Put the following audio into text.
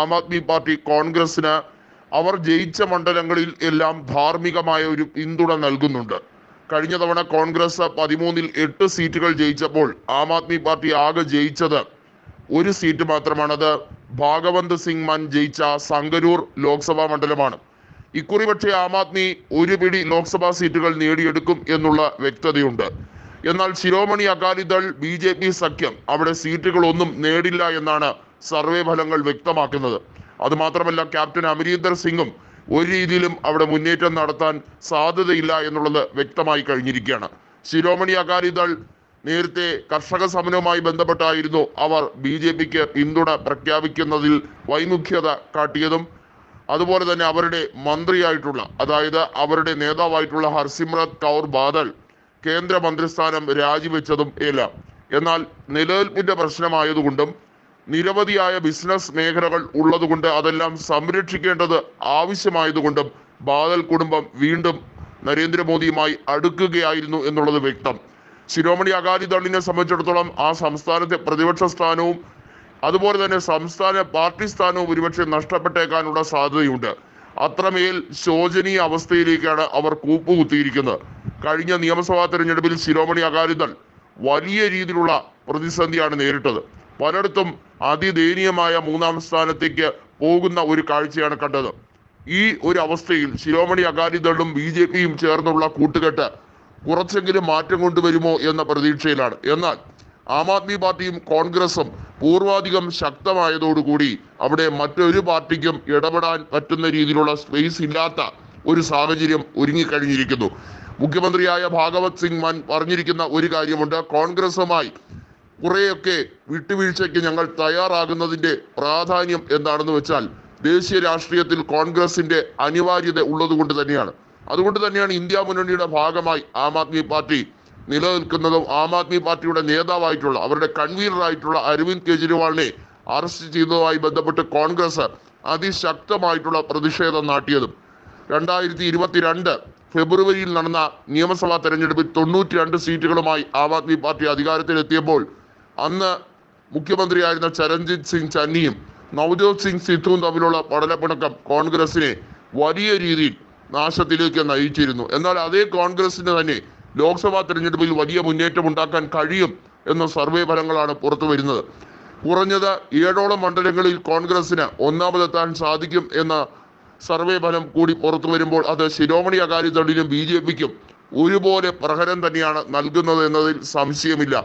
ആം Aadmi party കോൺഗ്രസിന് അവർ ജയിച്ച മണ്ഡലങ്ങളിൽ എല്ലാം ധാർമ്മികമായ ഒരു പിന്തുണ നൽകുന്നുണ്ട്. കഴിഞ്ഞ തവണ കോൺഗ്രസ് പതിമൂന്നിൽ എട്ട് സീറ്റുകൾ ജയിച്ചപ്പോൾ ആം ആദ്മി പാർട്ടി ആകെ ജയിച്ചത് ഒരു സീറ്റ് മാത്രമാണത്. ഭാഗവന്ത് സിംഗ് മാൻ ജയിച്ച സംഗരൂർ ലോക്സഭാ മണ്ഡലമാണ്. ഇക്കുറി പക്ഷേ ആം ആദ്മി ഒരു പിടി ലോക്സഭാ സീറ്റുകൾ നേടിയെടുക്കും എന്നുള്ള വ്യക്തതയുണ്ട്. എന്നാൽ Shiromani Akali Dal B J P സഖ്യം അവിടെ സീറ്റുകളൊന്നും നേടില്ല എന്നാണ് സർവേ ഫലങ്ങൾ വ്യക്തമാക്കുന്നത്. അതുമാത്രമല്ല ക്യാപ്റ്റൻ അമരീന്ദർ സിംഗും ഒരു രീതിയിലും അവിടെ മുന്നേറ്റം നടത്താൻ സാധ്യതയില്ല എന്നുള്ളത് വ്യക്തമായി കഴിഞ്ഞിരിക്കുകയാണ്. ശിരോമണി അകാലിദൾ നേരത്തെ കർഷക സമരവുമായി ബന്ധപ്പെട്ടായിരുന്നു അവർ ബി ജെ പിക്ക് പിന്തുണ പ്രഖ്യാപിക്കുന്നതിൽ വൈമുഖ്യത കാട്ടിയതും അതുപോലെ തന്നെ അവരുടെ മന്ത്രിയായിട്ടുള്ള അതായത് അവരുടെ നേതാവായിട്ടുള്ള ഹർസിമ്രത് കൗർ ബാദൽ കേന്ദ്രമന്ത്രിസ്ഥാനം രാജിവെച്ചതും എല്ലാം. എന്നാൽ നിലനിൽപ്പിന്റെ പ്രശ്നമായതുകൊണ്ടും നിരവധിയായ ബിസിനസ് മേഖലകൾ ഉള്ളതുകൊണ്ട് അതെല്ലാം സംരക്ഷിക്കേണ്ടത് ആവശ്യമായതുകൊണ്ടും ബാദൽ കുടുംബം വീണ്ടും നരേന്ദ്രമോദിയുമായി അടുക്കുകയായിരുന്നു എന്നുള്ളത് വ്യക്തം. ശിരോമണി അകാലിദളിനെ സംബന്ധിച്ചിടത്തോളം ആ സംസ്ഥാനത്തെ പ്രതിപക്ഷ സ്ഥാനവും അതുപോലെ തന്നെ സംസ്ഥാന പാർട്ടി സ്ഥാനവും ഒരുപക്ഷെ നഷ്ടപ്പെട്ടേക്കാനുള്ള സാധ്യതയുണ്ട്. അത്രമേൽ ശോചനീയ അവസ്ഥയിലേക്കാണ് അവർ കൂപ്പുകുത്തിയിരിക്കുന്നത്. കഴിഞ്ഞ നിയമസഭാ തെരഞ്ഞെടുപ്പിൽ ശിരോമണി അകാലിദൾ വലിയ രീതിയിലുള്ള പ്രതിസന്ധിയാണ് നേരിട്ടത്. പലയിടത്തും അതിദയനീയമായ മൂന്നാം സ്ഥാനത്തേക്ക് പോകുന്ന ഒരു കാഴ്ചയാണ് കണ്ടത്. ഈ ഒരു അവസ്ഥയിൽ ശിരോമണി അകാലിദളും ബി ജെ പിയും ചേർന്നുള്ള കൂട്ടുകെട്ട് കുറച്ചെങ്കിലും മാറ്റം കൊണ്ടുവരുമോ എന്ന പ്രതീക്ഷയിലാണ്. എന്നാൽ ആം ആദ്മി പാർട്ടിയും കോൺഗ്രസും പൂർവാധികം ശക്തമായതോടുകൂടി അവിടെ മറ്റൊരു പാർട്ടിക്കും ഇടപെടാൻ പറ്റുന്ന രീതിയിലുള്ള സ്പേസ് ഇല്ലാത്ത ഒരു സാഹചര്യം ഒരുങ്ങിക്കഴിഞ്ഞിരിക്കുന്നു. മുഖ്യമന്ത്രിയായ ഭാഗവത് സിംഗ് മാൻ പറഞ്ഞിരിക്കുന്ന ഒരു കാര്യമുണ്ട്. കോൺഗ്രസുമായി കുറെയൊക്കെ വിട്ടുവീഴ്ചയ്ക്ക് ഞങ്ങൾ തയ്യാറാകുന്നതിന്റെ പ്രാധാന്യം എന്താണെന്ന് വെച്ചാൽ ദേശീയ രാഷ്ട്രീയത്തിൽ കോൺഗ്രസിന്റെ അനിവാര്യത ഉള്ളതുകൊണ്ട് തന്നെയാണ്. അതുകൊണ്ട് തന്നെയാണ് ഇന്ത്യ മുന്നണിയുടെ ഭാഗമായി ആം ആദ്മി പാർട്ടി നിലനിൽക്കുന്നതും ആം ആദ്മി പാർട്ടിയുടെ നേതാവായിട്ടുള്ള അവരുടെ കൺവീനറായിട്ടുള്ള അരവിന്ദ് കെജ്രിവാളിനെ അറസ്റ്റ് ചെയ്തതുമായി ബന്ധപ്പെട്ട് കോൺഗ്രസ് അതിശക്തമായിട്ടുള്ള പ്രതിഷേധം നാട്ടിയതും. രണ്ടായിരത്തി ഇരുപത്തിരണ്ട് ഫെബ്രുവരിയിൽ നടന്ന നിയമസഭാ തെരഞ്ഞെടുപ്പിൽ തൊണ്ണൂറ്റി രണ്ട് സീറ്റുകളുമായി ആം ആദ്മി പാർട്ടി അധികാരത്തിലെത്തിയപ്പോൾ അന്ന് മുഖ്യമന്ത്രിയായിരുന്ന ചരൺജിത് സിംഗ് ചന്നിയും നവജോത് സിംഗ് സിദ്ധുവും തമ്മിലുള്ള പടലപ്പിണക്കം കോൺഗ്രസിനെ വലിയ രീതിയിൽ നാശത്തിലേക്ക് നയിച്ചിരുന്നു. എന്നാൽ അതേ കോൺഗ്രസിന് തന്നെ ലോക്സഭാ തെരഞ്ഞെടുപ്പിൽ വലിയ മുന്നേറ്റം ഉണ്ടാക്കാൻ കഴിയും എന്ന സർവേ ഫലങ്ങളാണ് പുറത്തു വരുന്നത്. കുറഞ്ഞത് ഏഴോളം മണ്ഡലങ്ങളിൽ കോൺഗ്രസിന് ഒന്നാമതെത്താൻ സാധിക്കും എന്ന സർവേ ഫലം കൂടി പുറത്തു വരുമ്പോൾ അത് ശിരോമണി അകാലിദളിനും ബി ജെ പിക്കും ഒരുപോലെ പ്രഹരം തന്നെയാണ് നൽകുന്നത് എന്നതിൽ സംശയമില്ല.